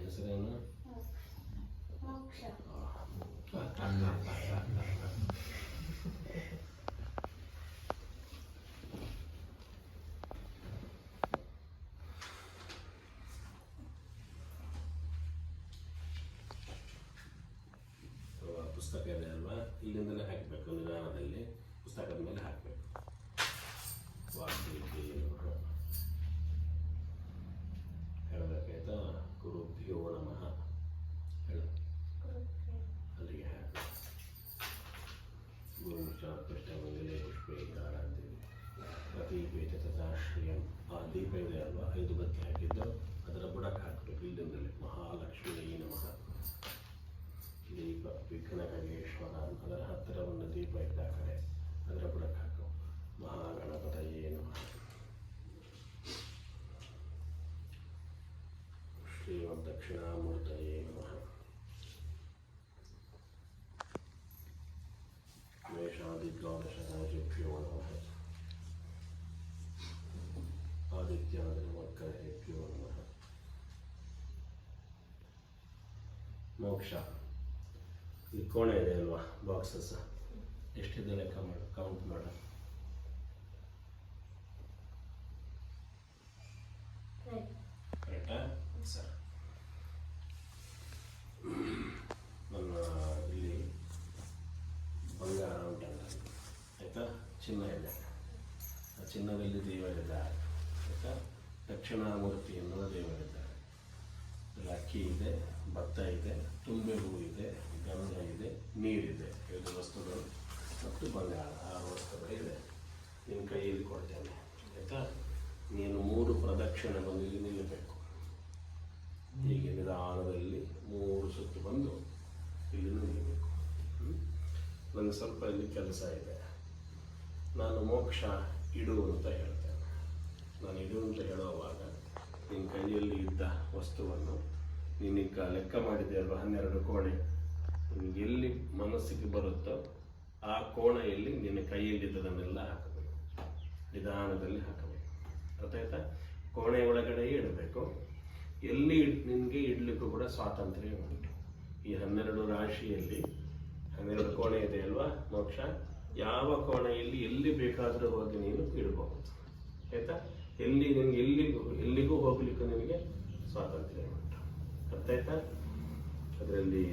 ನಿನ್ನ ಹೆಸರೇನು ಮೋಕ್ಷ ಅವ ಪುಸ್ತಕ ಇದೆ ಅಲ್ವಾ ಇಲ್ಲಿಂದಲೇ ಹಾಕಬೇಕು ನಿಧಾನದಲ್ಲಿ ಪುಸ್ತಕದ ಮೇಲೆ ಹಾಕಬೇಕು ವಾಗ್ದೇವಿ ನಮಃ ಹೇಳಬೇಕಾಯ್ತಾ ಗುರುಭ್ಯೋ ನಮಃ ಹೇಳು ಅಲ್ಲಿಗೆ ಹಾಕು ಗುರುಮುಖ ಕೃಷ್ಣಮಂಗಲೇ ಪುಷ್ಪೇ ಆರಾಧ್ಯ ಪ್ರತೀಪೇತ ತಥಾಶ್ರಿಯಂ ಆ ದೀಪ ಇದೆ ಅಲ್ವಾ ಐದು ಬತ್ತಿ ಹಾಕಿದ್ದು ಅದರ ಬುಡಕ್ಕೆ ಹಾಕಬೇಕು ಇಲ್ಲಿಂದಲೇ ಮಹಾಲಕ್ಷ್ಮೀ ನಮಃ ದೀಪ ವಿಘ್ನ ಖಗೇಶ್ವರ ಅದರ ಹತ್ತಿರ ಒಂದು ದೀಪ ಇದ್ದ ಆ ಕಡೆ ಅದರ ಬುಡಕ್ಕೆ ಹಾಕು ಮಹಾಗಣಪತಯೇ ನಮಃ ಶ್ರೀಮದ್ ದಕ್ಷಿಣಾಮೂರ್ತಯೇ ನಮಃ ಮೇಷಾದಿದ್ವಾದಶರಾಜಭ್ಯೋ ನಮಃ ಆದಿತ್ಯಾದಿನವಗ್ರಹೇಭ್ಯೋ ನಮಃ ಮೋಕ್ಷ ಈ ಕೋಣೆ ಇದೆ ಅಲ್ವಾ ಬಾಕ್ಸಸ್ ಎಷ್ಟಿದೆ ಲೆಕ್ಕ ಮಾಡು ಕೌಂಟ್ ಮಾಡು ಕರೆಕ್ಟಾ ಸರ್ ನನ್ನ ಇಲ್ಲಿ ಬಂಗಾರ ಉಂಟಲ್ಲ ಆಯಿತಾ ಚಿನ್ನ ಇದೆ ಆ ಚಿನ್ನದಲ್ಲಿ ದೇವರಿದ್ದಾರೆ ಆಯಿತಾ ದಕ್ಷಿಣಾಮೂರ್ತಿ ಎನ್ನುವ ದೇವರಿದ್ದಾರೆ. ಅಕ್ಕಿ ಇದೆ, ಭತ್ತ ಇದೆ, ತುಂಬೆ ಹೂ ಇದೆ, ಗಂಧ ಇದೆ, ನೀರಿದೆ. ಎರಡು ವಸ್ತುಗಳು ಮತ್ತು ಬಂಗಾರ. ಆರು ವಸ್ತುಗಳು ಇದೆ. ನಿನ್ನ ಕೈಯಲ್ಲಿ ಕೊಡ್ತೇನೆ. ಆಯಿತಾ? ನೀನು ಮೂರು ಪ್ರದಕ್ಷಿಣೆ ಬಂದು ಇಲ್ಲಿ ನಿಲ್ಲಬೇಕು. ಹೀಗೆ ನಿಧಾನದಲ್ಲಿ ಮೂರು ಸುತ್ತು ಬಂದು ಇಲ್ಲಿ ನಿಲ್ಲಬೇಕು? ನನಗೆ ಸ್ವಲ್ಪ ಇಲ್ಲಿ ಕೆಲಸ ಇದೆ. ನಾನು ಮೋಕ್ಷ ಇಡು ಅಂತ ಹೇಳ್ತೇನೆ. ನಾನು ಇಡು ಅಂತ ಹೇಳುವಾಗ ನಿನ್ನ ಕೈಯಲ್ಲಿ ಇದ್ದ ವಸ್ತುವನ್ನು ನೀನೀಗ ಲೆಕ್ಕ ಮಾಡಿದೆ ಅಲ್ವಾ? ಹನ್ನೆರಡು ಕೋಣೆ. ನಿನಗೆ ಎಲ್ಲಿ ಮನಸ್ಸಿಗೆ ಬರುತ್ತೋ ಆ ಕೋಣೆಯಲ್ಲಿ ನಿನ್ನ ಕೈಯಲ್ಲಿದ್ದದನ್ನೆಲ್ಲ ಹಾಕಬೇಕು. ನಿಧಾನದಲ್ಲಿ ಹಾಕಬೇಕು. ಅರ್ಥ ಆಯ್ತಾ? ಕೋಣೆ ಒಳಗಡೆ ಇಡಬೇಕು. ಎಲ್ಲಿ ನಿನಗೆ ಇಡಲಿಕ್ಕೂ ಕೂಡ ಸ್ವಾತಂತ್ರ್ಯ ಉಂಟು. ಈ ಹನ್ನೆರಡು ರಾಶಿಯಲ್ಲಿ, ಹನ್ನೆರಡು ಕೋಣೆ ಇದೆ ಅಲ್ವಾ ಮೋಕ್ಷ? ಯಾವ ಕೋಣೆಯಲ್ಲಿ ಎಲ್ಲಿ ಬೇಕಾದರೂ ಹೋಗಿ ನೀನು ಇಡಬಹುದು ಆಯ್ತಾ? ಎಲ್ಲಿ ನಿನ್ಗೆ ಎಲ್ಲಿಗೂ ಎಲ್ಲಿಗೂ ಹೋಗ್ಲಿಕ್ಕೂ ನಿನಗೆ ಸ್ವಾತಂತ್ರ್ಯ ಉಂಟು. ಅರ್ಥ ಆಯ್ತಾ ಅದರಲ್ಲಿ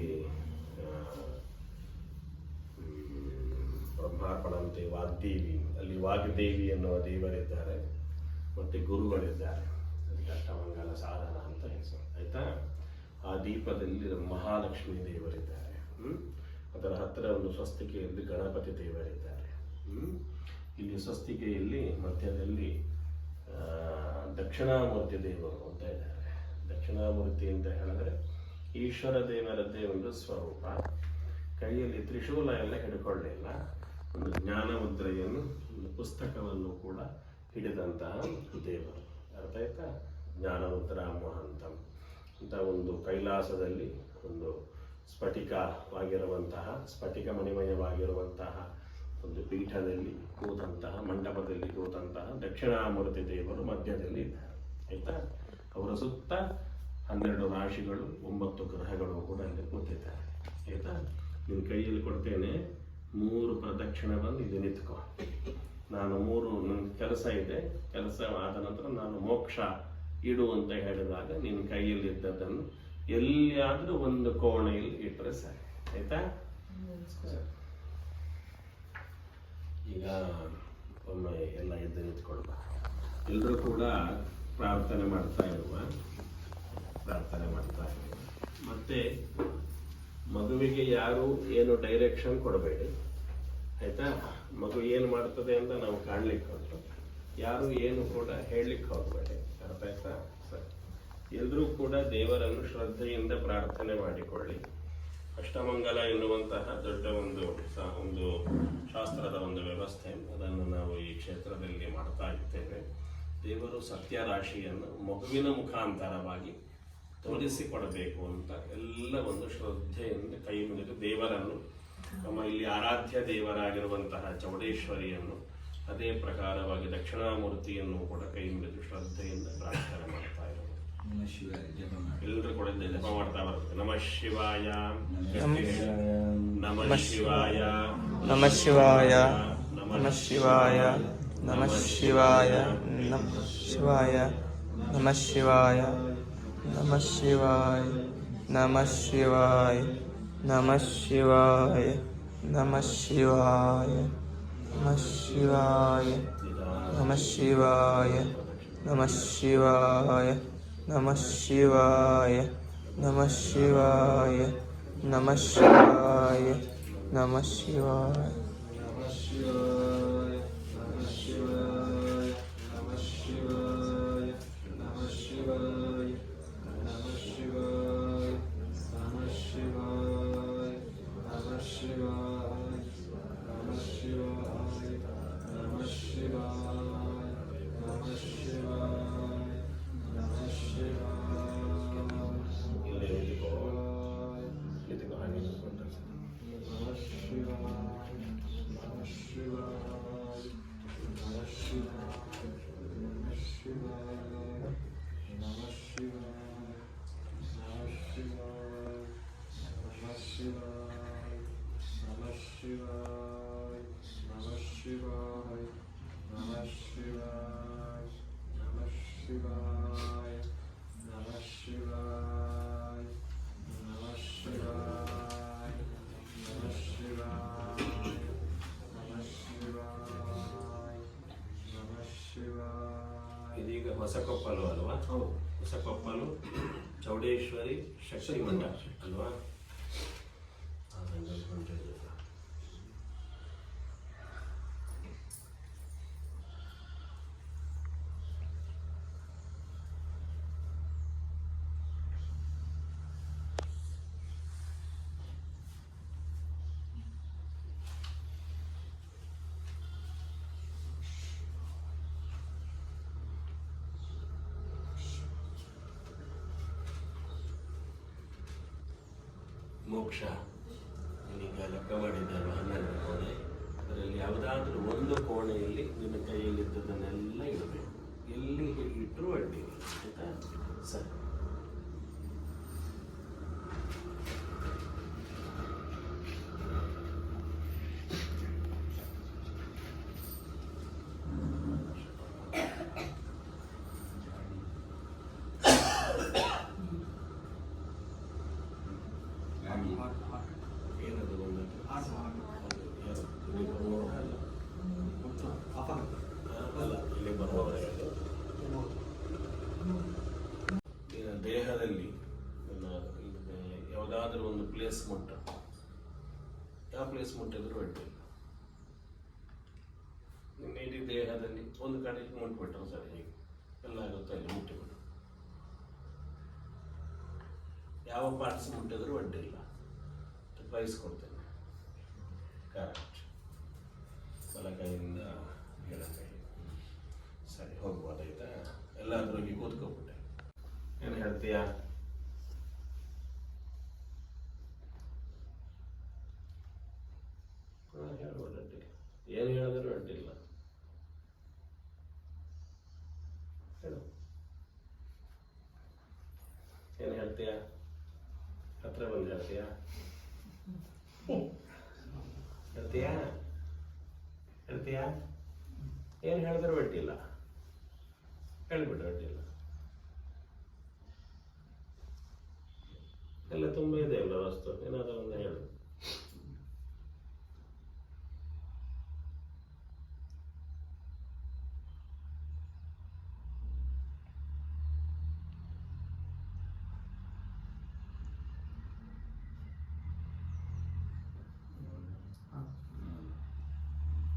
ಬ್ರಹ್ಮಾರ್ಪಣಂತೆ ವಾಗ್ದೇವಿ, ಅಲ್ಲಿ ವಾಗ್ದೇವಿ ಎನ್ನುವ ದೇವರಿದ್ದಾರೆ, ಮತ್ತು ಗುರುಗಳಿದ್ದಾರೆ ಅದಕ್ಕೆ ಅಷ್ಟಮಂಗಲ ಸಾಧನ ಅಂತ ಹೆಸರು. ಆಯ್ತಾ? ಆ ದೀಪದಲ್ಲಿ ಮಹಾಲಕ್ಷ್ಮಿ ದೇವರಿದ್ದಾರೆ? ಅದರ ಹತ್ತಿರ ಒಂದು ಸ್ವಸ್ತಿಕೆಯಲ್ಲಿ ಗಣಪತಿ ದೇವರಿದ್ದಾರೆ? ಇಲ್ಲಿ ಸ್ವಸ್ತಿಕೆಯಲ್ಲಿ ಮಧ್ಯದಲ್ಲಿ ದಕ್ಷಿಣಾಮೂರ್ತಿ ದೇವರು ಅಂತ ಇದ್ದಾರೆ. ದಕ್ಷಿಣಾಮೂರ್ತಿ ಅಂತ ಹೇಳಿದ್ರೆ ಈಶ್ವರ ದೇವರದ್ದೇ ಒಂದು ಸ್ವರೂಪ. ಕೈಯಲ್ಲಿ ತ್ರಿಶೂಲ ಎಲ್ಲ ಹಿಡ್ಕೊಳ್ಳಿಲ್ಲ. ಒಂದು ಜ್ಞಾನ ಮುದ್ರೆಯನ್ನು, ಒಂದು ಪುಸ್ತಕವನ್ನು ಕೂಡ ಹಿಡಿದಂತಹ ದೇವರು. ಅರ್ಥ ಆಯ್ತಾ? ಜ್ಞಾನ ಮುದ್ರ ಮಹಂತಂ. ಅಂತ ಒಂದು ಕೈಲಾಸದಲ್ಲಿ ಒಂದು ಸ್ಫಟಿಕವಾಗಿರುವಂತಹ, ಸ್ಫಟಿಕ ಮಣಿಮಯವಾಗಿರುವಂತಹ ಒಂದು ಪೀಠದಲ್ಲಿ ಕೂತಂತಹ ಮಂಟಪದಲ್ಲಿ ಕೂತಂತಹ ದಕ್ಷಿಣಾಮೂರ್ತಿ ದೇವರು ಮಧ್ಯದಲ್ಲಿ ಇದ್ದಾರೆ. ಆಯ್ತಾ? ಅವರ ಸುತ್ತ ಹನ್ನೆರಡು ರಾಶಿಗಳು ಒಂಬತ್ತು ಗ್ರಹಗಳು ಕೂಡ ಅಲ್ಲಿ ಕೂತಿದ್ದಾರೆ. ಆಯ್ತಾ? ನಿನ್ನ ಕೈಯಲ್ಲಿ ಕೊಡ್ತೇನೆ ಮೂರು ಪ್ರದಕ್ಷಿಣೆ ಬಂದು ಇದು ನಿಂತ್ಕೊ. ನಾನು ಮೂರು ನನ್ನ ಕೆಲಸ ಇದೆ. ಕೆಲಸ ಆದ ನಂತರ ನಾನು ಮೋಕ್ಷ ಇಡು ಅಂತ ಹೇಳಿದಾಗ ನಿನ್ನ ಕೈಯಲ್ಲಿ ಇದ್ದದ್ದನ್ನು ಎಲ್ಲಿಯಾದರೂ ಒಂದು ಕೋಣೆಯಲ್ಲಿ ಇಟ್ಟರೆ ಸರಿ. ಆಯ್ತಾ? ಸರಿ. ಈಗ ಒಮ್ಮೆ ಎಲ್ಲ ಎದ್ದು ಎಲ್ಲರೂ ಕೂಡ ಪ್ರಾರ್ಥನೆ ಮಾಡ್ತಾ ಇರುವ, ಪ್ರಾರ್ಥನೆ ಮಾಡ್ತಾ ಇರುವ. ಮತ್ತೆ ಮಗುವಿಗೆ ಯಾರು ಏನು ಡೈರೆಕ್ಷನ್ ಕೊಡಬೇಡಿ, ಆಯ್ತಾ? ಮಗು ಏನು ಮಾಡ್ತದೆ ಅಂತ ನಾವು ಕಾಣ್ಲಿಕ್ಕೆ ಹೋಗ್ತದೆ ಯಾರು ಏನು ಕೂಡ ಹೇಳಲಿಕ್ಕೆ ಹೋಗಬೇಡಿ. ಅರ್ಥ ಆಯ್ತಾ? ಸರಿ. ಎಲ್ಲರೂ ಕೂಡ ದೇವರನ್ನು ಶ್ರದ್ಧೆಯಿಂದ ಪ್ರಾರ್ಥನೆ ಮಾಡಿಕೊಳ್ಳಿ. ಅಷ್ಟಮಂಗಲ ಎನ್ನುವಂತಹ ದೊಡ್ಡ ಒಂದು ಒಂದು ಶಾಸ್ತ್ರದ ಒಂದು ವ್ಯವಸ್ಥೆ. ಅದನ್ನು ನಾವು ಈ ಕ್ಷೇತ್ರದಲ್ಲಿ ಮಾಡ್ತಾ ಇರ್ತೇವೆ ದೇವರು ಸತ್ಯ ರಾಶಿಯನ್ನು ಮಗುವಿನ ಮುಖಾಂತರವಾಗಿ ತೋರಿಸಿಕೊಡಬೇಕು ಅಂತ ಎಲ್ಲ ಒಂದು ಶ್ರದ್ಧೆಯಿಂದ ಕೈ ಮುಗಿದು ದೇವರನ್ನು, ನಮ್ಮ ಇಲ್ಲಿ ಆರಾಧ್ಯ ದೇವರಾಗಿರುವಂತಹ ಚೌಡೇಶ್ವರಿಯನ್ನು, ಅದೇ ಪ್ರಕಾರವಾಗಿ ದಕ್ಷಿಣಾಮೂರ್ತಿಯನ್ನು ಕೂಡ ಕೈ ಮುಗಿದು ಶ್ರದ್ಧೆಯಿಂದ ಪ್ರಾರ್ಥನೆ ಮಾಡ್ತಾ ಎಲ್ಲರೂ ಕೂಡ ಇದ್ದ ಜಪ ಮಾಡ್ತಾ ಬರ್ಬೇಕು ನಮಃ ಶಿವಾಯ ನಮಃ ನಮಃ ಶಿವಾಯ ನಮಃ ಶಿವಾಯ ನಮಃ ಶಿವಾಯ ನಮಃ ಶಿವಾಯ ನಮಃ ಶಿವಾಯ ನಮಃ ಶಿವಾಯ ನಮಃ ಶಿವಾಯ ನಮಃ ಶಿವಾಯ ನಮಃ ಶಿವಾಯ ನಮಃ ಶಿವಾಯ ನಮಃ ಶಿವಾಯ ನಮಃ ಶಿವಾಯ ナマシワヤナマシワヤナマシワヤナマシワヤ ಹೊಸಕೊಪ್ಪಲು ಅಲ್ವಾ ಹೊಸಕೊಪ್ಪಲು ಚೌಡೇಶ್ವರಿ ಶಕ್ತಿ ಮಠ ಅಲ್ವಾ ಮೋಕ್ಷ. ಈಗ ಲೆಕ್ಕ ಮಾಡಿದ್ದಾರೆ ಹನ್ನೆರಡು ಕೋಣೆ. ಅದರಲ್ಲಿ ಯಾವುದಾದ್ರೂ ಒಂದು ಕೋಣೆಯಲ್ಲಿ ನಿನ್ನ ಕೈಯಲ್ಲಿದ್ದದನ್ನೆಲ್ಲ ಇಡಬೇಕು. ಎಲ್ಲಿ ಇಟ್ಟರು ಅಡ್ಡಿ ಆಯಿತಾ? ಸರಿ ಗಾಡಿ ಏನದು ಬಂದದ್ದು? ಯಾರು? ಇಲ್ಲಿ ಬರುವವರು ಅಲ್ಲ. ಅಲ್ಲ ಇಲ್ಲಿ ಬರುವವರೇ ಅದು. ನಿನ್ನ ದೇಹದಲ್ಲಿ ನಿನ್ನ ಇದು ಯಾವುದಾದ್ರೂ ಒಂದು ಪ್ಲೇಸ್ ಮುಟ್ಟ ಯಾವ ಪ್ಲೇಸ್ ಮುಟ್ಟಿದ್ರು ಅಡ್ಡಿಲ್ಲ ನಿನ್ನ ಇಡೀ ದೇಹದಲ್ಲಿ ಒಂದು ಕಡೆ ಮುಟ್ಬಿಟ್ರು ಸರಿ, ಹೀಗೆ. ಎಲ್ಲ ಆಗುತ್ತೆ ಅಲ್ಲಿ ಮುಟ್ಟಿಬಿಟ್ಟು ಯಾವ ಪಾರ್ಟ್ಸ್ ಮುಟ್ಟಿದ್ರು ಅಡ್ಡಿಲ್ಲ ಪ್ರೈಸ್ ಕೊಡ್ತೇನೆ ಕರೆಕ್ಟ್ ಬಲಕೈಯಿಂದ ಎಡಕೈ ಸರಿ ಹೋಗ್ಬೋದಾಯ್ತಾ ಎಲ್ಲಾದ್ರೂ ಹೋಗಿ ಕೂತ್ಕೊಬಿಟ್ಟೆ. ಏನು ಹೇಳ್ತೀಯಾ ಹಾಂ ಹೇಳ್ಬೋದು ಅಡ್ಡಿ ಏನು ಹೇಳಿದ್ರು ಅಡ್ಡಿಲ್ಲ ಹೇಳು ಏನು ಹೇಳ್ತೀಯಾ ಹತ್ರ ಬಂದು ಹೇಳ್ತೀಯಾ ಹೇಳ್ತೀಯಾ ಹೇಳ್ತೀಯಾ ಏನು ಹೇಳಿದ್ರು ಅಡ್ಡಿಲ್ಲ ಹೇಳಿಬಿಟ್ರೆ ಅಡ್ಡಿಲ್ಲ ಎಲ್ಲ ತುಂಬ ಇದೆ ಅಲ್ಲ ವಸ್ತು. ಏನಾದರೂ ಒಂದು ಹೇಳು.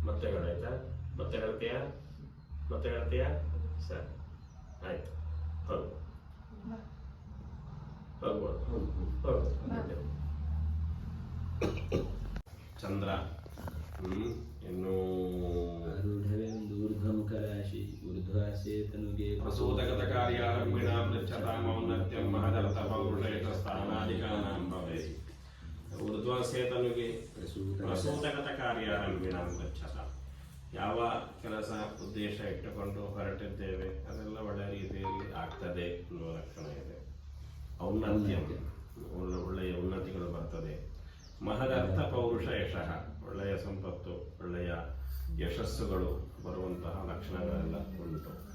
ಮತ್ತೆ ಹೇಳಾಯ್ತಾ ಮತ್ತೆ ಹೇಳ್ತೀಯ ಮತ್ತೆ ಹೇಳ್ತೀಯ ಸರಿ ಆಯ್ತು ಹೋಗು ಹೋಗ್ಬೋದು ಹೋಗ್ಬೋದು ಚಂದ್ರ ಹ್ಮ್ ಇನ್ನು ऊर्ध्वमुखराशि ಯಾವ ಕೆಲಸ ಉದ್ದೇಶ ಇಟ್ಟುಕೊಂಡು ಹೊರಟಿದ್ದೇವೆ, ಅದೆಲ್ಲ ಒಳ್ಳೆಯ ರೀತಿಯಲ್ಲಿ ಆಗ್ತದೆ ಅನ್ನುವ ಲಕ್ಷಣ ಇದೆ. ಔನ್ನತ್ಯ. ಒಳ್ಳೆ, ಒಳ್ಳೆಯ ಉನ್ನತಿಗಳು ಬರ್ತದೆ. ಮಹದರ್ಥ ಪೌರುಷ ಯಶಃ. ಒಳ್ಳೆಯ ಸಂಪತ್ತು, ಒಳ್ಳೆಯ ಯಶಸ್ಸುಗಳು ಬರುವಂತಹ ಲಕ್ಷಣಗಳೆಲ್ಲ ಉಂಟು.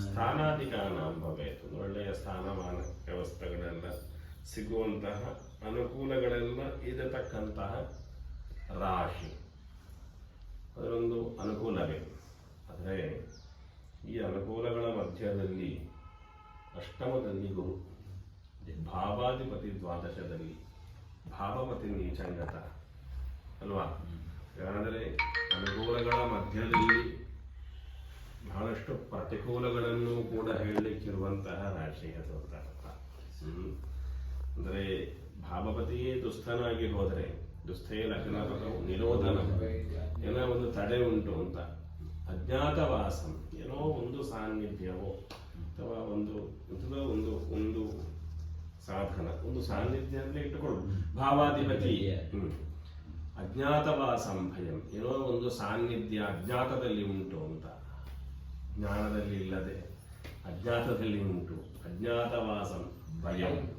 ಸ್ಥಾನಾಧಿಕಾನ ಭವೇತ್ ಒಳ್ಳೆಯ ಸ್ಥಾನಮಾನ ವ್ಯವಸ್ಥೆಗಳೆಲ್ಲ ಸಿಗುವಂತಹ ಅನುಕೂಲಗಳೆಲ್ಲ ಇರತಕ್ಕಂತಹ ರಾಶಿ. ಅದರೊಂದು ಅನುಕೂಲವೇ ಆದರೆ ಈ ಅನುಕೂಲಗಳ ಮಧ್ಯದಲ್ಲಿ ಅಷ್ಟಮದಲ್ಲಿ ಗುರು ಭಾವಾಧಿಪತಿ ದ್ವಾದಶದಲ್ಲಿ ಭಾವಪತಿ ನೀಚಂಗತ ಅಲ್ವಾ? ಯಾಕಂದರೆ ಅನುಕೂಲಗಳ ಮಧ್ಯದಲ್ಲಿ ಬಹಳಷ್ಟು ಪ್ರತಿಕೂಲಗಳನ್ನು ಕೂಡ ಹೇಳಲಿಕ್ಕಿರುವಂತಹ ಅದು ಅಂತ. ಅಂದರೆ ಭಾವಪತಿಯೇ ದುಸ್ತನಾಗಿ ಹೋದರೆ ದುಸ್ಥೇ ಲಗ್ನ ನಿರೋಧನ. ಏನೋ ಒಂದು ತಡೆ ಉಂಟು ಅಂತ. ಅಜ್ಞಾತವಾಸಂ. ಏನೋ ಒಂದು ಸಾನ್ನಿಧ್ಯವೋ ಅಥವಾ ಒಂದು ಒಂದು ಒಂದು ಸಾಧನ. ಒಂದು ಸಾನ್ನಿಧ್ಯ ಅಂತ ಇಟ್ಟುಕೊಳ್ಳು. ಭಾವಾಧಿಪತಿ. ಅಜ್ಞಾತವಾಸಂ ಭಯಂ. ಏನೋ ಒಂದು ಸಾನ್ನಿಧ್ಯ ಅಜ್ಞಾತದಲ್ಲಿ ಉಂಟು ಅಂತ. ಜ್ಞಾನದಲ್ಲಿ ಇಲ್ಲದೆ ಅಜ್ಞಾತದಲ್ಲಿ ಉಂಟು. ಅಜ್ಞಾತವಾಸಂ ಭಯಂ.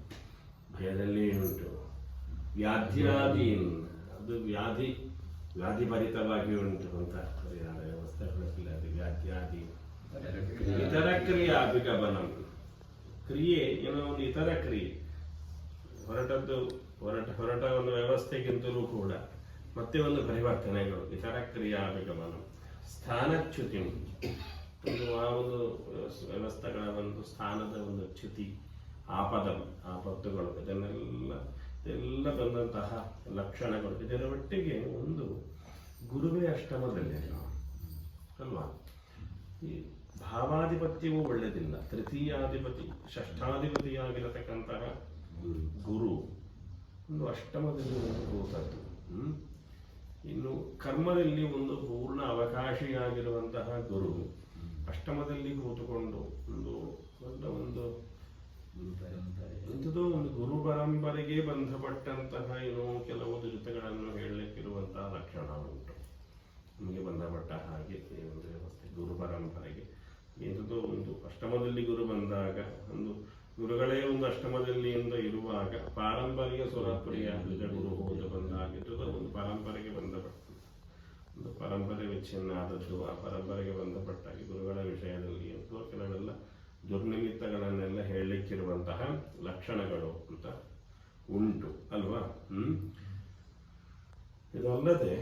ಭಯದಲ್ಲಿ ಉಂಟು. ವ್ಯಾಧ್ಯಾದೀನ್ ಅದು ವ್ಯಾಧಿ ವ್ಯಾಧಿಭರಿತವಾಗಿ ಉಂಟು ಅಂತ ಪರಿಹಾರ ವ್ಯವಸ್ಥೆಗಳಿಲ್ಲ ಅದು ವ್ಯಾಧ್ಯಾದಿ ಇತರ ಕ್ರಿಯೆ ಅಭಿಗಮನಂ. ಕ್ರಿಯೆ ಏನೋ ಒಂದು ಇತರ ಕ್ರಿಯೆ. ಹೊರಟದ್ದು, ಹೊರಟ ಹೊರಟ ಒಂದು ವ್ಯವಸ್ಥೆಗಿಂತಲೂ ಕೂಡ ಮತ್ತೆ ಒಂದು ಪರಿವರ್ತನೆಗಳು, ಇತರ ಕ್ರಿಯಾ ಅಭಿಗಮನ. ಸ್ಥಾನಚ್ಯುತಿ. ಒಂದು ಆ ಒಂದು ವ್ಯವಸ್ಥೆಗಳ ಒಂದು ಸ್ಥಾನದ ಒಂದು ಚ್ಯುತಿ, ಆಪದ, ಆಪತ್ತುಗಳು, ಇದನ್ನೆಲ್ಲ ಎಲ್ಲ ಬಂದಂತಹ ಲಕ್ಷಣಗಳು. ಇದರ ಒಟ್ಟಿಗೆ ಒಂದು ಗುರುವೇ ಅಷ್ಟಮದಲ್ಲಿ ಅಲ್ವಾ? ಈ ಭಾವಾಧಿಪತ್ಯವೂ ಒಳ್ಳೆಯದಿಲ್ಲ ತೃತೀಯಾಧಿಪತಿ, ಷಷ್ಠಾಧಿಪತಿಯಾಗಿರತಕ್ಕಂತಹ ಗುರು ಒಂದು ಅಷ್ಟಮದಲ್ಲಿ ಒಂದು ಕೂತದ್ದು ಇನ್ನು ಕರ್ಮದಲ್ಲಿ ಒಂದು ಪೂರ್ಣ ಅವಕಾಶಿಯಾಗಿರುವಂತಹ ಗುರು ಅಷ್ಟಮದಲ್ಲಿ ಕೂತುಕೊಂಡು ಒಂದು ದೊಡ್ಡ ಒಂದು ಇಂಥದ್ದು ಒಂದು ಗುರು ಪರಂಪರೆಗೆ ಬಂಧಪಟ್ಟಂತಹ ಏನೋ ಕೆಲವು ಜೊತೆಗಳನ್ನು ಹೇಳಲಿಕ್ಕಿರುವಂತಹ ಲಕ್ಷಣ ಉಂಟು. ನಮಗೆ ಬಂಧಪಟ್ಟ ಹಾಗೆ ಒಂದು ವ್ಯವಸ್ಥೆ ಗುರು ಪರಂಪರೆಗೆ ಇಂಥದ್ದು ಒಂದು ಅಷ್ಟಮದಲ್ಲಿ ಗುರು ಬಂದಾಗ, ಒಂದು ಗುರುಗಳೇ ಒಂದು ಅಷ್ಟಮದಲ್ಲಿ ಎಂದು ಇರುವಾಗ ಪಾರಂಪರಿಕ ಸುರಪ್ರಿಯ ಗುರು ಹೋದ ಬಂದಾಗ ಇಂಥದ್ದು ಒಂದು ಪರಂಪರೆಗೆ ಬಂಧಪಟ್ಟು. ಒಂದು ಪರಂಪರೆ ವಿಚ್ಛಿನ್ನ ಆದದ್ದು ಆ ಪರಂಪರೆಗೆ ಬಂಧಪಟ್ಟಾಗಿ ಗುರುಗಳ ವಿಷಯದಲ್ಲಿ ಅಥವಾ ಕೆಲವೆಲ್ಲ ದುರ್ನಿಮಿತ್ತಗಳನ್ನೆಲ್ಲ ಹೇಳಲಿಕ್ಕಿರುವಂತಹ ಲಕ್ಷಣಗಳು ಅಂತ ಉಂಟು ಅಲ್ವಾ? ಹ್ಮ್? ಇದಲ್ಲದೆ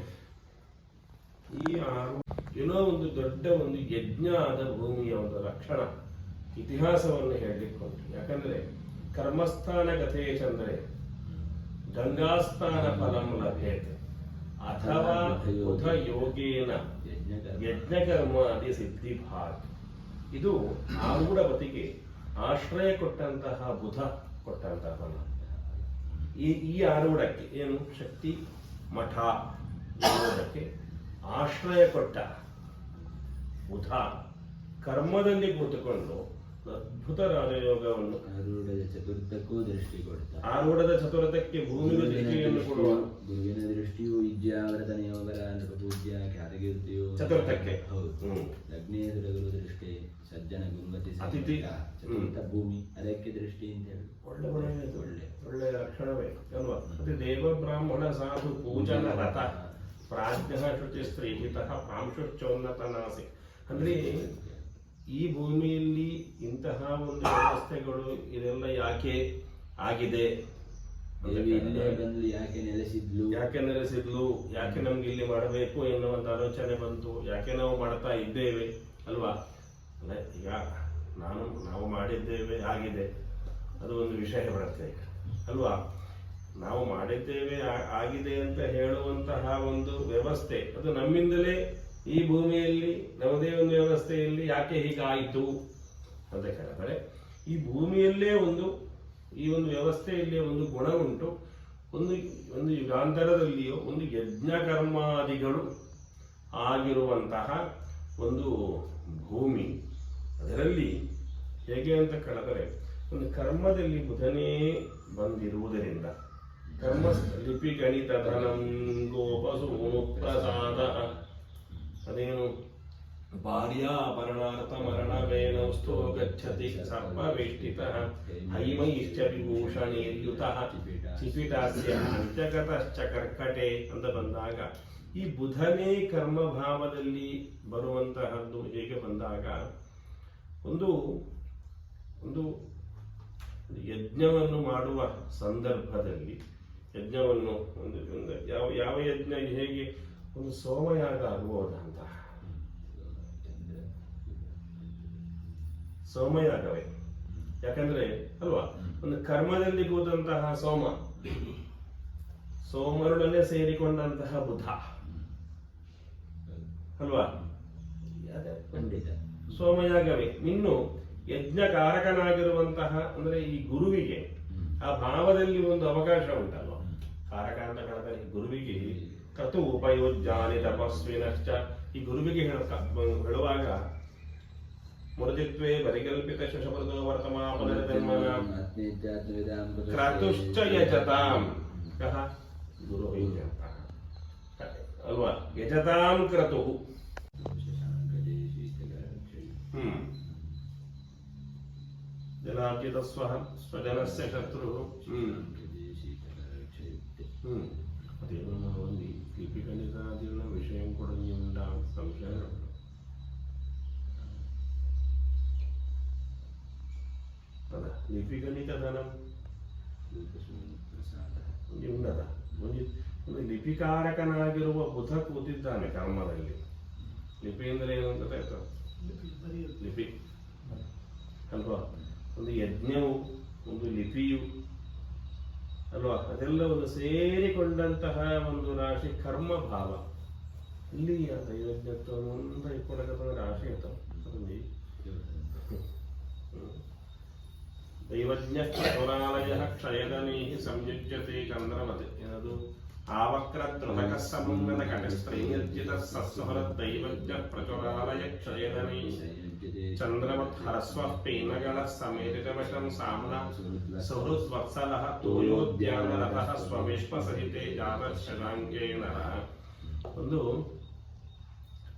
ಈ ಆರು ಏನೋ ಒಂದು ದೊಡ್ಡ ಒಂದು ಯಜ್ಞ ಆದ ಭೂಮಿಯ ಒಂದು ಲಕ್ಷಣ ಇತಿಹಾಸವನ್ನು ಹೇಳಲಿಕ್ಕೆ ಉಂಟು ಯಾಕಂದ್ರೆ ಕರ್ಮಸ್ಥಾನ ಕಥೆ ಚಂದ್ರೆ ಗಂಗಾಸ್ಥಾನ ಫಲಂ ಲಭ್ಯತೆ ಅಥವಾ ಯೋಗೇನ ಯಜ್ಞಕರ್ಮ ಅದಿ ಸಿದ್ಧಿ ಭಾಗ್ ಇದು ಆರೂಢಪತಿಗೆ ಆಶ್ರಯ ಕೊಟ್ಟಂತಹ ಬುಧ ಕೊಟ್ಟಂತಹ ಈ ಈ ಆರೂಢಕ್ಕೆ ಏನು? ಶಕ್ತಿ ಮಠ ಎನ್ನುವುದಕ್ಕೆ ಆಶ್ರಯ ಕೊಟ್ಟ ಬುಧ ಕರ್ಮದಲ್ಲಿ ಕೂತುಕೊಂಡು ಅದ್ಭುತ ರಾಜಯೋಗವನ್ನು ಆರೂಢದ ಚತುರ್ಥಕ್ಕೂ ದೃಷ್ಟಿ ಕೊಡ್ತಾ. ಆರೂಢದ ಚತುರ್ಥಕ್ಕೆ ಭೂಮಿಯ ದೃಷ್ಟಿಯನ್ನು ಕೊಡುವ ಗುರುವಿನ ದೃಷ್ಟಿಯು ವಿದ್ಯಾವರ್ಧನ ಯೋಗರ ನೃಪೂಜ್ಯ ಖ್ಯಾತಗೀರ್ತಿಯು ಚತುರ್ಥಕ್ಕೆ. ಹೌದು. ಲಗ್ನೇಶ್ವರ ಗುರು ದೃಷ್ಟಿ. ಸಜ್ಜನ ಗುರುಮತಿ ಅತಿಥಿ. ಚತುರ್ಥ ಭೂಮಿ ಅದಕ್ಕೆ ದೃಷ್ಟಿ ಅಂತ ಹೇಳಿ ಒಳ್ಳೆ ಒಳ್ಳೆ ಒಳ್ಳೆ. ಒಳ್ಳೆಯ ಲಕ್ಷಣವೇ ಅಲ್ವಾ ಮತ್ತೆ ದೇವ ಬ್ರಾಹ್ಮಣ ಸಾಧು ಪೂಜನ ರಥ. ಪ್ರಾಜ್ಞ ಶುಚಿ ಸ್ತ್ರೀ ಹಿತಃ ಪ್ರಾಂಶುಶ್ಚೋನ್ನತ ನಾಸಿ ಅಂದ್ರೆ ಈ ಭೂಮಿಯಲ್ಲಿ ಇಂತಹ ಒಂದು ವ್ಯವಸ್ಥೆಗಳು ಇದೆಲ್ಲ ಯಾಕೆ ಆಗಿದೆ? ದೇವಿ ಇಲ್ಲೇ ಬಂದು ಯಾಕೆ ನೆಲೆಸಿದ್ಲು? ಯಾಕೆ ನೆಲೆಸಿದ್ಲು? ಯಾಕೆ ನಮ್ಗೆ ಇಲ್ಲಿ ಮಾಡಬೇಕು ಎನ್ನುವಂತ ಆಲೋಚನೆ ಬಂತು? ಯಾಕೆ ನಾವು ಮಾಡ್ತಾ ಇದ್ದೇವೆ? ಅಲ್ವಾ? ಅಲ್ಲ ಈಗ ನಾನು, ನಾವು ಮಾಡಿದ್ದೇವೆ, ಆಗಿದೆ. ಅದು ಒಂದು ವಿಷಯ ಬರುತ್ತೆ ಅಲ್ವಾ? ನಾವು ಮಾಡಿದ್ದೇವೆ ಆಗಿದೆ ಅಂತ ಹೇಳುವಂತಹ ಒಂದು ವ್ಯವಸ್ಥೆ, ಅದು ನಮ್ಮಿಂದಲೇ ಈ ಭೂಮಿಯಲ್ಲಿ, ನಮ್ಮದೇ ಒಂದು ವ್ಯವಸ್ಥೆಯಲ್ಲಿ ಯಾಕೆ ಹೀಗಾಯಿತು? ಅಂತ ಕೇಳಿದರೆ, ಈ ಭೂಮಿಯಲ್ಲೇ ಒಂದು, ಈ ಒಂದು ವ್ಯವಸ್ಥೆಯಲ್ಲಿ ಒಂದು ಗುಣ ಉಂಟು. ಒಂದು ಒಂದು ಯುಗಾಂತರದಲ್ಲಿಯೋ, ಒಂದು ಯಜ್ಞಕರ್ಮಾದಿಗಳು ಆಗಿರುವಂತಹ ಒಂದು ಭೂಮಿ. ಅದರಲ್ಲಿ ಹೇಗೆ ಅಂತ ಕೇಳಿದರೆ, ಒಂದು ಕರ್ಮದಲ್ಲಿ ಬುಧನೇ ಬಂದಿರುವುದರಿಂದ ಕರ್ಮ ಲಿಪಿ ಗಣಿತ ಧನಂ ಗೋಪಸೂನು ಪ್ರಸಾದ. ಅದೇನು? ಭಾರ್ಯಾಭರಣಾರ್ಥ ಮರಣವೇನೌಸ್ಥೋ ಗಚ್ಚತಿ ಸರ್ಪವೇಷ್ಟಿತ ಹೈಮೈಶ್ಚ ವಿಭೂಷಣೇರ್ಯುತ ಚಿಪಿಟಾಸ್ಯ ಅಂತ್ಯಗತಶ್ಚ ಕರ್ಕಟೆ ಅಂತ ಬಂದಾಗ, ಈ ಬುಧನೇ ಕರ್ಮಭಾವದಲ್ಲಿ ಬರುವಂತಹದ್ದು ಹೇಗೆ ಬಂದಾಗ ಒಂದು ಒಂದು ಯಜ್ಞವನ್ನು ಮಾಡುವ ಸಂದರ್ಭದಲ್ಲಿ, ಯಜ್ಞವನ್ನು ಒಂದು ಯಾವ ಯಾವ ಯಜ್ಞ, ಹೇಗೆ ಒಂದು ಸೋಮಯಾಗ ಆಗಬಹುದಂತ ಸೋಮಯಾಗವೇ? ಯಾಕಂದ್ರೆ, ಅಲ್ವಾ? ಒಂದು ಕರ್ಮದಲ್ಲಿ ಕೂತಂತಹ ಸೋಮ ಸೋಮರೊಡನೆ ಸೇರಿಕೊಂಡಂತಹ ಬುಧ. ಅಲ್ವಾ? ಖಂಡಿತ ಸೋಮಯಾಗವೇ. ಇನ್ನು ಯಜ್ಞಕಾರಕನಾಗಿರುವಂತಹ, ಅಂದ್ರೆ ಈ ಗುರುವಿಗೆ ಆ ಭಾವದಲ್ಲಿ ಒಂದು ಅವಕಾಶ ಉಂಟಲ್ವ? ಕಾರಕ ಅಂತ ಈ ಗುರುವಿಗೆ ಕತು ಉಪಯೋಜ್ಯಾನಿ ತಪಸ್ವಿನಶ್ಚ. ಈ ಗುರುವಿಗೆ ಹೇಳ ಹೇಳುವಾಗ ಮುರಜಿತ್ವೇ ಪರಿಕಲ್ಪಿತ ಶಶಮೃದೋ ವರ್ತಮಾನ ಕ್ರತುಶ್ಚ ಯಜತಾಂ. ಕಹ ಗುರು ಅಲ್ವಾ? ಯಜತಾಂ ಕ್ರತು ಹ್ಮ್ ಜನಾರ್ಜಿತ ಸ್ವಹ ಸ್ವಜನಸ್ಯ ಶತ್ರು ಹ್ಮ್ ಹ್ಮ್ ಅದೇನೋ ಒಂದು ಲಿಪಿ ಗಣಿತಾದಿನ ವಿಷయం ಕೂಡ ನಿಂದ ಸಂಶಯ ಉಂಟು ಅದ ಲಿಪಿ ಗಣಿತಧನಂ ಒಂದು ಉಂಡದ ಒಂದು ಒಂದು ಲಿಪಿಕಾರಕನಾಗಿರುವ ಬುಧ ಕೂತಿದ್ದಾನೆ ಕರ್ಮದಲ್ಲಿ ಲಿಪಿ ಅಂದ್ರೆ ಏನು ಅಂತ ಆಯ್ತು ಲಿಪಿ. ಅಲ್ವಾ? ಒಂದು ಯಜ್ಞವು, ಒಂದು ಲಿಪಿಯು, ಅಲ್ವಾ? ಅದೆಲ್ಲ ಒಂದು ಸೇರಿಕೊಂಡಂತಹ ಒಂದು ರಾಶಿ ಕರ್ಮ ಭಾವ ಇಲ್ಲಿ ಆ ದೈವಜ್ಞತ್ವ ಮುಂದೆ ಇಟ್ಕೊಳಕಂದ್ರೆ ರಾಶಿ ಅದರಲ್ಲಿ ದೈವಜ್ಞ ಚತುರಾಲಯ ಕ್ಷಯದನೀ ಸಂಯುಜ್ಯತೆ ಚಂದ್ರಮತೆ ಏನದು? ಆವಕ್ರ ತ್ರಿಲಕ ಸಮಂಗದ ಕಟಸ್ತ್ರೈರ್ಜಿತ ಸಸ್ವರ ದೈವಜ್ಞ ಪ್ರಚುರಾಲಯ ಚಂದ್ರವತ್ ಹರಸ್ವ ಪೇನಗಳ ಸಮೇರಿತವಶಂ ಸಾಮ್ನ ಸುಹೃತ್ ವತ್ಸಲಃ ಸಹಿತೆ ಜಾತಶರಾಂಕೇನ ಒಂದು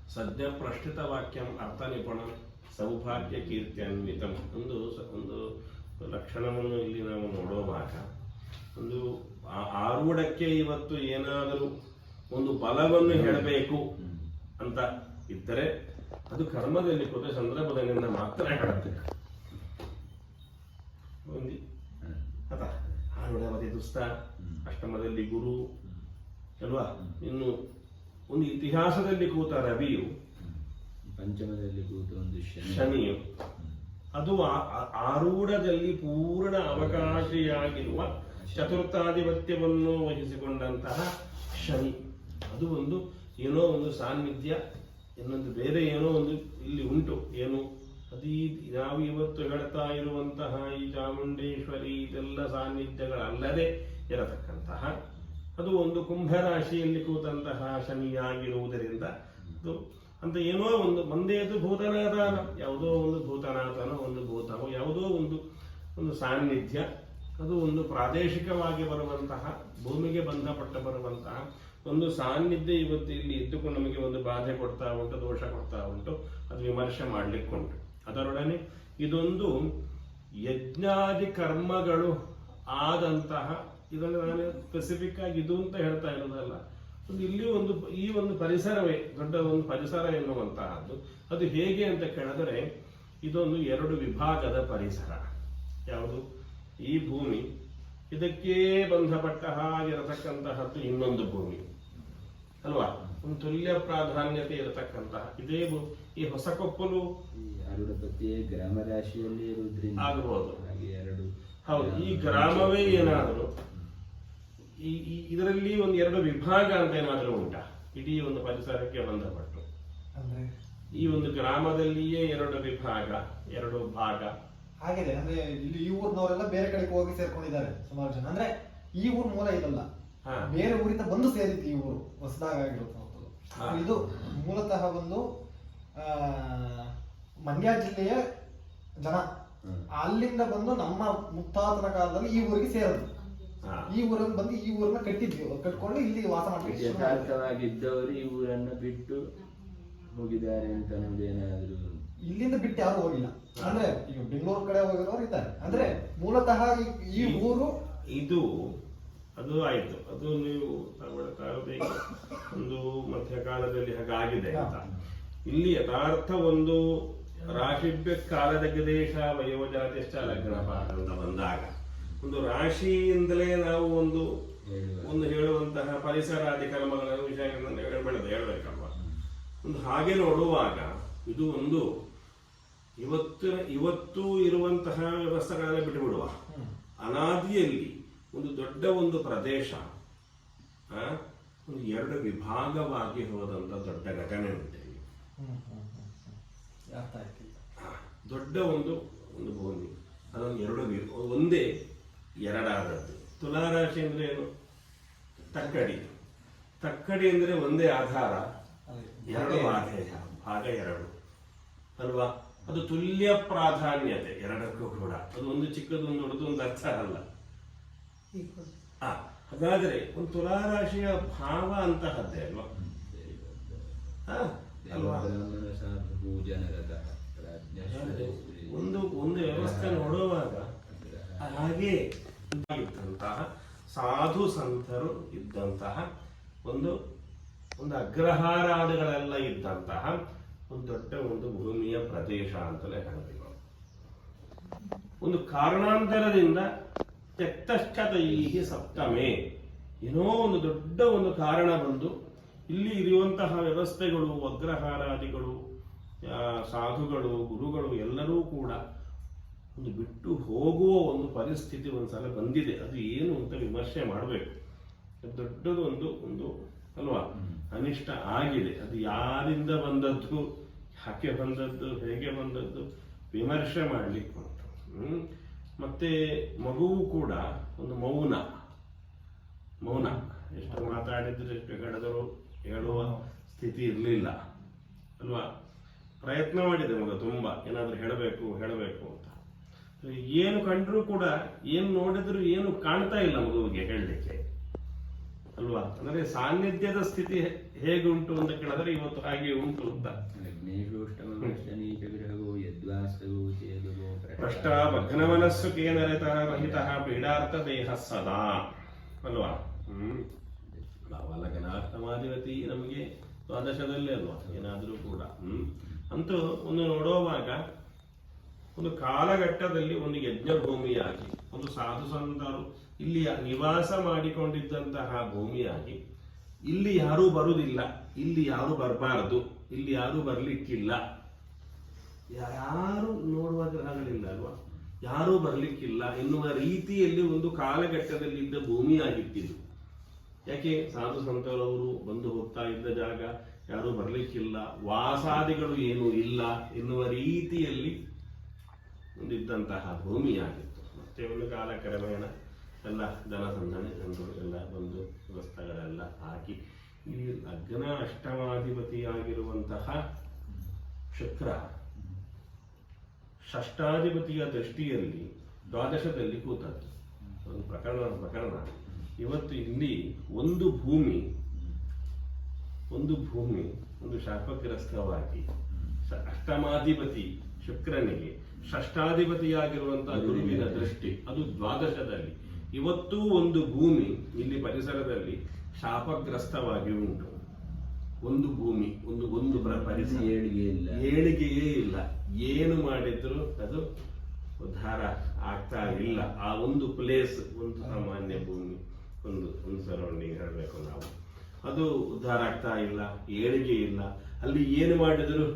ಸದ್ಯ ಪ್ರಶ್ನಿತ ವಾಕ್ಯಂ ಅರ್ಥ ನಿಪುಣ ಸೌಭಾಗ್ಯ ಕೀರ್ತ್ಯನ್ವಿತಂ. ಒಂದು ಸ- ಒಂದು ಲಕ್ಷಣವನ್ನು ಇಲ್ಲಿ ನಾವು ನೋಡುವಾಗ ಒಂದು ಆ- ಆರೂಢಕ್ಕೆ ಇವತ್ತು ಏನಾದರೂ ಒಂದು ಬಲವನ್ನು ಹೇಳಬೇಕು ಅಂತ ಇದ್ದರೆ ಅದು ಕರ್ಮದಲ್ಲಿ ಕೂತ ಸಂದರ್ಭದಲ್ಲಿ ಮಾತ್ರ ಹೇಳುತ್ತೆ. ಒಂದು ಅದ. ಆರೂಢವತಿ ದುಸ್ತ. ಅಷ್ಟಮದಲ್ಲಿ ಗುರು. ಅಲ್ವಾ? ಇನ್ನು ಒಂದು ಇತಿಹಾಸದಲ್ಲಿ ಕೂತ ರವಿಯು. ಪಂಚಮದಲ್ಲಿ ಕೂತ ಒಂದು ಶನಿ ಶನಿಯು. ಅದು ಆರೂಢದಲ್ಲಿ ಪೂರ್ಣ ಅವಕಾಶಿಯಾಗಿರುವ ಚತುರ್ಥಾಧಿಪತ್ಯವನ್ನು ವಹಿಸಿಕೊಂಡಂತಹ ಶನಿ. ಅದು ಒಂದು ಏನೋ ಒಂದು ಸಾನ್ನಿಧ್ಯ, ಇನ್ನೊಂದು ಬೇರೆ ಏನೋ ಒಂದು ಇಲ್ಲಿ ಉಂಟು. ಏನು? ಅದು ನಾವು ಇವತ್ತು ಹೇಳ್ತಾ ಇರುವಂತಹ ಈ ಚಾಮುಂಡೇಶ್ವರಿ ಇದೆಲ್ಲ ಸಾನ್ನಿಧ್ಯಗಳಲ್ಲದೆ ಇರತಕ್ಕಂತಹ, ಅದು ಒಂದು ಕುಂಭರಾಶಿಯಲ್ಲಿ ಕೂತಂತಹ ಶನಿಯಾಗಿರುವುದರಿಂದ ಅದು ಅಂತ ಏನೋ ಒಂದು ಒಂದೇದು ಭೂತನಾಥನ, ಯಾವುದೋ ಒಂದು ಭೂತನಾಥನ ಒಂದು ಭೂತವು ಯಾವುದೋ ಒಂದು ಒಂದು ಸಾನ್ನಿಧ್ಯ. ಅದು ಒಂದು ಪ್ರಾದೇಶಿಕವಾಗಿ ಬರುವಂತಹ, ಭೂಮಿಗೆ ಬಂಧಪಟ್ಟ ಬರುವಂತಹ ಒಂದು ಸಾನ್ನಿಧ್ಯ ಇವತ್ತು ಇಲ್ಲಿ ಇದ್ದುಕೊಂಡು ನಮಗೆ ಒಂದು ಬಾಧೆ ಕೊಡ್ತಾ ಉಂಟು, ದೋಷ ಕೊಡ್ತಾ ಉಂಟು, ಅದು ವಿಮರ್ಶೆ ಮಾಡಲಿಕ್ಕುಂಟು ಅದರೊಡನೆ ಇದೊಂದು ಯಜ್ಞಾದಿ ಕರ್ಮಗಳು ಆದಂತಹ, ಇದನ್ನು ನಾನು ಸ್ಪೆಸಿಫಿಕ್ ಆಗಿ ಇದು ಅಂತ ಹೇಳ್ತಾ ಇರೋದಲ್ಲ ಒಂದು ಇಲ್ಲಿ ಒಂದು ಈ ಒಂದು ಪರಿಸರವೇ, ದೊಡ್ಡ ಒಂದು ಪರಿಸರ ಎನ್ನುವಂತಹದ್ದು. ಅದು ಹೇಗೆ ಅಂತ ಕೇಳಿದ್ರೆ, ಇದೊಂದು ಎರಡು ವಿಭಾಗದ ಪರಿಸರ. ಯಾವುದು? ಈ ಭೂಮಿ ಇದಕ್ಕೆ ಬಂಧಪಟ್ಟ ಹಾಗಿರತಕ್ಕಂತಹದ್ದು ಇನ್ನೊಂದು ಭೂಮಿ. ಅಲ್ವಾ? ಒಂದು ತುಲ್ಯ ಪ್ರಾಧಾನ್ಯತೆ ಇರತಕ್ಕಂತಹ. ಇದೇ ಭೂ- ಈ ಹೊಸ ಕೊಪ್ಪಲು ಗ್ರಾಮ ರಾಶಿಯಲ್ಲಿ ಇರುವುದರಿಂದ ಆಗಬಹುದು ಹಾಗೆ ಎರಡು ಹೌದು ಈ ಗ್ರಾಮವೇ ಏನಾದರೂ ಈ ಈ- ಇದರಲ್ಲಿ ಒಂದು ಎರಡು ವಿಭಾಗ ಅಂತ ಏನಾದರೂ ಉಂಟಾ? ಇಡೀ ಒಂದು ಪರಿಸರಕ್ಕೆ ಬಂಧಪಟ್ಟು. ಅಂದ್ರೆ? ಈ ಒಂದು ಗ್ರಾಮದಲ್ಲಿಯೇ ಎರಡು ವಿಭಾಗ ಎರಡು ಭಾಗ. ಆಗಿದೆ ಅಂದ್ರೆ ಇಲ್ಲಿ ಈ ಊರಿನವರೆಲ್ಲ ಬೇರೆ ಕಡೆಗೆ ಹೋಗಿ ಸೇರ್ಕೊಂಡಿದ್ದಾರೆ ಸುಮಾರು ಜನ. ಅಂದ್ರೆ ಈ ಊರ್ ಮೂಲ ಇದಲ್ಲ. ಬೇರೆ ಊರಿಂದ ಬಂದು ಸೇರಿದ್ದು ಈ ಊರು ಹೊಸದಾಗಿರುವಂತದ್ದು ಹಾ. ಇದು ಮೂಲತಃ ಒಂದು ಮಂಡ್ಯ ಜಿಲ್ಲೆಯ ಜನ. ಅಲ್ಲಿಂದ ಬಂದು ನಮ್ಮ ಮುತ್ತಾತನ ಕಾಲದಲ್ಲಿ ಈ ಊರಿಗೆ ಸೇರೋದು. ಈ ಊರನ್ನು ಬಂದು ಈ ಊರನ್ನ ಕಟ್ಟಿದ್ವಿ. ಕಟ್ಕೊಂಡು ಇಲ್ಲಿ ವಾಸ ಮಾಡ್ತೀವಿ. ಈ ಊರನ್ನು ಬಿಟ್ಟು ಹೋಗಿದ್ದಾರೆ ಅಂತ ಅನ್ನೋದೇನಾದ್ರೂ ಇಲ್ಲಿಂದ ಬಿಟ್ಟು ಯಾರು ಹೋಗಿಲ್ಲ. ಅಂದ್ರೆ ಈಗ ಬೆಂಗಳೂರು ಕಡೆ ಹೋಗಿರೋರು ಇದ್ದಾರೆ. ಅಂದ್ರೆ ಮೂಲತಃ ಈ- ಊರು ಇದು ಅದು ಆಯ್ತು. ಅದು ನೀವು ಒಂದು ಮಧ್ಯಕಾಲದಲ್ಲಿ ಹಾಗಾಗಿದೆ ಅಂತ. ಇಲ್ಲಿ ಯಥಾರ್ಥ ಒಂದು ರಾಶಿಭ್ಯ ಕಾಲದ ಗದೇಶ ವಯೋಜಾತಿಷ್ಟ ಲಗ್ನ ಅಂತ ಬಂದಾಗ. ಒಂದು ರಾಶಿಯಿಂದಲೇ ನಾವು ಒಂದು ಒಂದು ಹೇಳುವಂತಹ ಪರಿಸರ ಕರ್ಮಗಳ ವಿಷಯಗಳನ್ನು ಹೇಳ್ಬೇಡ ಹೇಳಬೇಕಲ್ವ? ಒಂದು ಹಾಗೆ ನೋಡುವಾಗ ಇದು ಒಂದು ಇವತ್ತಿನ ಇವತ್ತು ಇರುವಂತಹ ವ್ಯವಸ್ಥೆಗಳೆಲ್ಲ ಬಿಟ್ಟುಬಿಡುವ. ಅನಾದಿಯಲ್ಲಿ ಒಂದು ದೊಡ್ಡ ಒಂದು ಪ್ರದೇಶ ಒಂದು ಎರಡು ವಿಭಾಗವಾಗಿ ಹೋದಂತ ದೊಡ್ಡ ಘಟನೆ ಉಂಟು ದೊಡ್ಡ ಒಂದು ಒಂದು ಭೂಮಿ. ಅದೊಂದು ಎರಡು ಒಂದೇ ಎರಡಾದದ್ದು. ತುಲಾರಾಶಿ ಅಂದ್ರೆ ಏನು? ತಕ್ಕಡಿ. ತಕ್ಕಡಿ ಅಂದ್ರೆ ಒಂದೇ ಆಧಾರ ಎರಡು ಆಧೇಯ ಭಾಗ ಎರಡು. ಅಲ್ವಾ? ಅದು ತುಲ್ಯ ಪ್ರಾಧಾನ್ಯತೆ. ಎರಡಕ್ಕೂ ಕೂಡ. ಅದು ಒಂದು ಚಿಕ್ಕದು, ಒಂದು ದೊಡ್ಡದು, ಒಂದು ಅರ್ಥ ಅಲ್ಲ. ಹಾಗಾದ್ರೆ ಒಂದು ತುಲಾರಾಶಿಯ ಭಾವ ಅಂತಹದ್ದೇ ಅಲ್ವಾ. ಒಂದು ಒಂದು ವ್ಯವಸ್ಥೆ ನೋಡುವಾಗ ಹಾಗೆ ಇದ್ದಂತಹ ಸಾಧು ಸಂತರು ಇದ್ದಂತಹ ಒಂದು ಒಂದು ಅಗ್ರಹಾರಾಡುಗಳೆಲ್ಲ ಇದ್ದಂತಹ ಒಂದು ದೊಡ್ಡ ಒಂದು ಭೂಮಿಯ ಪ್ರದೇಶ ಅಂತಲೇ ಹೇಳ್ತೀವಿ ಒಂದು ಕಾರಣಾಂತರದಿಂದ ತ್ಯಕ್ತಶ್ಚತೈಹಿ ಸಪ್ತಮೆ. ಏನೋ ಒಂದು ದೊಡ್ಡ ಒಂದು ಕಾರಣ ಬಂದು ಇಲ್ಲಿ ಇರುವಂತಹ ವ್ಯವಸ್ಥೆಗಳು ಅಗ್ರಹಾರಾದಿಗಳು ಸಾಧುಗಳು, ಗುರುಗಳು ಎಲ್ಲರೂ ಕೂಡ ಒಂದು ಬಿಟ್ಟು ಹೋಗುವ ಒಂದು ಪರಿಸ್ಥಿತಿ ಒಂದ್ಸಲ ಬಂದಿದೆ. ಅದು ಏನು ಅಂತ ವಿಮರ್ಶೆ ಮಾಡಬೇಕು. ದೊಡ್ಡದು ಒಂದು ಒಂದು ಅಲ್ವಾ ಅನಿಷ್ಟ ಆಗಿದೆ. ಅದು ಯಾರಿಂದ ಬಂದದ್ದು? ಯಾಕೆ ಬಂದದ್ದು? ಹೇಗೆ ಬಂದದ್ದು? ವಿಮರ್ಶೆ ಮಾಡಲಿಕ್ಕೆ ಉಂಟು ಮತ್ತೆ ಮಗುವು ಕೂಡ ಒಂದು ಮೌನ. ಮೌನ. ಎಷ್ಟು ಮಾತಾಡಿದ್ರೆ, ಎಷ್ಟು ಗಡದರು ಹೇಳುವ ಸ್ಥಿತಿ ಇರಲಿಲ್ಲ. ಅಲ್ವಾ? ಪ್ರಯತ್ನ ಮಾಡಿದೆ ಮಗ ತುಂಬ. ಏನಾದರೂ ಹೇಳಬೇಕು ಹೇಳಬೇಕು ಅಂತ. ಏನು ಕಂಡರೂ ಕೂಡ, ಏನು ನೋಡಿದ್ರು ಏನು ಕಾಣ್ತಾ ಇಲ್ಲ ಮಗುವಿಗೆ ಹೇಳಲಿಕ್ಕೆ. ಅಲ್ವಾ? ಅಂದ್ರೆ ಸಾನ್ನಿಧ್ಯದ ಸ್ಥಿತಿ ಹೇಗೆ ಹೇಗುಂಟು ಅಂತ ಕೇಳಿದ್ರೆ ಇವತ್ತು ಹಾಗೆ ಉಂಟು ಅಂತ. ಭಗ್ನಮನಸ್ಸು ಕೇನರಿತ ರಹಿತ ಪೀಡಾರ್ಥ ದೇಹ ಸದಾ. ಅಲ್ವಾ? ಹ್ಮ್. ನಮಗೆ ದ್ವಾದಶದಲ್ಲೇ ಅಲ್ವಾ? ಏನಾದ್ರೂ ಕೂಡ. ಹ್ಮ್. ಅಂತೂ ಒಂದು ನೋಡುವಾಗ ಒಂದು ಕಾಲಘಟ್ಟದಲ್ಲಿ ಒಂದು ಯಜ್ಞ ಭೂಮಿಯಾಗಿ ಒಂದು ಸಾಧು ಸಂತರು ಇಲ್ಲಿ ನಿವಾಸ ಮಾಡಿಕೊಂಡಿದ್ದಂತಹ ಭೂಮಿಯಾಗಿ, ಇಲ್ಲಿ ಯಾರೂ ಬರುವುದಿಲ್ಲ, ಇಲ್ಲಿ ಯಾರು ಬರಬಾರದು, ಇಲ್ಲಿ ಯಾರು ಬರಲಿಕ್ಕಿಲ್ಲ. ಯಾರು ನೋಡುವ ಗ್ರಹಗಳಿಲ್ಲ ಅಲ್ವಾ? ಯಾರೂ ಬರಲಿಕ್ಕಿಲ್ಲ ಎನ್ನುವ ರೀತಿಯಲ್ಲಿ ಒಂದು ಕಾಲಘಟ್ಟದಲ್ಲಿದ್ದ ಭೂಮಿಯಾಗಿತ್ತಿದ್ದು ಯಾಕೆ? ಸಾಧು ಸಂತರವರು ಬಂದು ಹೋಗ್ತಾ ಇದ್ದ ಜಾಗ, ಯಾರೂ ಬರಲಿಕ್ಕಿಲ್ಲ, ವಾಸಾದಿಗಳು ಏನು ಇಲ್ಲ ಎನ್ನುವ ರೀತಿಯಲ್ಲಿ ಒಂದಿದ್ದಂತಹ ಭೂಮಿಯಾಗಿತ್ತು. ಮತ್ತೆ ಒಂದು ಕಾಲ ಎಲ್ಲ ಜನಸಂದಣಿ ಜನರು ಎಲ್ಲ ಬಂದು ವ್ಯವಸ್ಥೆಗಳೆಲ್ಲ ಹಾಕಿ ಈ ಲಗ್ನ ಅಷ್ಟಮಾಧಿಪತಿಯಾಗಿರುವಂತಹ ಶುಕ್ರ ಷಷ್ಟಾಧಿಪತಿಯ ದೃಷ್ಟಿಯಲ್ಲಿ ದ್ವಾದಶದಲ್ಲಿ ಕೂತದ್ದು. ಒಂದು ಪ್ರಕರಣ ಪ್ರಕರಣ. ಇವತ್ತು ಇಲ್ಲಿ ಒಂದು ಭೂಮಿ ಒಂದು ಭೂಮಿ, ಒಂದು ಶಾಪಗ್ರಸ್ತವಾಗಿ ಅಷ್ಟಮಾಧಿಪತಿ ಶುಕ್ರನಿಗೆ ಷಷ್ಟಾಧಿಪತಿಯಾಗಿರುವಂತಹ ಗುರುವಿನ ದೃಷ್ಟಿ, ಅದು ದ್ವಾದಶದಲ್ಲಿ. ಇವತ್ತೂ ಒಂದು ಭೂಮಿ ಇಲ್ಲಿ ಪರಿಸರದಲ್ಲಿ ಶಾಪಗ್ರಸ್ತವಾಗಿ ಉಂಟು. ಒಂದು ಭೂಮಿ ಒಂದು ಒಂದು ಪ್ರ- ಪರಿಸರ ಏಳಿಗೆ ಇಲ್ಲ. ಏಳಿಗೆಯೇ ಇಲ್ಲ. ಏನು ಮಾಡಿದ್ರು ಅದು ಉದ್ಧಾರ ಆಗ್ತಾ ಇಲ್ಲ. ಆ ಒಂದು ಪ್ಲೇಸ್ ಒಂದು ಸಾಮಾನ್ಯ ಭೂಮಿ ಒಂದು ಒಂದು ಸರೌಂಡಿಂಗ್ ಹೇಳಬೇಕು ನಾವು. ಅದು ಉದ್ಧಾರ ಆಗ್ತಾ ಇಲ್ಲ ಏಳಿಗೆ ಇಲ್ಲ. ಅಲ್ಲಿ ಏನು ಮಾಡಿದ್ರು.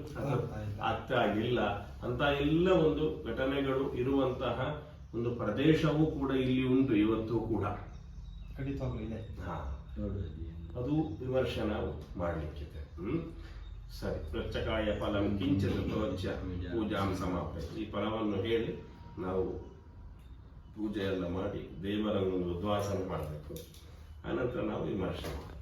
ಆಗ್ತಾ ಇಲ್ಲ. ಅಂತ ಎಲ್ಲ ಒಂದು ಘಟನೆಗಳು ಇರುವಂತಹ ಒಂದು ಪ್ರದೇಶವೂ ಕೂಡ ಇಲ್ಲಿ ಉಂಟು ಇವತ್ತು ಕೂಡ. ಖಂಡಿತವಾಗ್ಲೂ ಇದೆ. ಹಾ. ಅದು ವಿಮರ್ಶೆ ನಾವು ಮಾಡಲಿಕ್ಕಿದೆ. ಹ್ಮ್? ಸರಿ. ಪ್ರಚಕಾಯ ಫಲಂ ಕಿಂಚಿತ್ ಪ್ರವಚ್ಯ ಪೂಜಾಂ. ಸಮಾಪ್ತ ಈ ಫಲವನ್ನು ಹೇಳಿ ನಾವು ಪೂಜೆಯೆಲ್ಲ ಮಾಡಿ ದೇವರನ್ನು ಉದ್ವಾಸನೆ ಮಾಡಬೇಕು. ಅನಂತರ ನಾವು ವಿಮರ್ಶೆ ಮಾಡ್ತೀವಿ.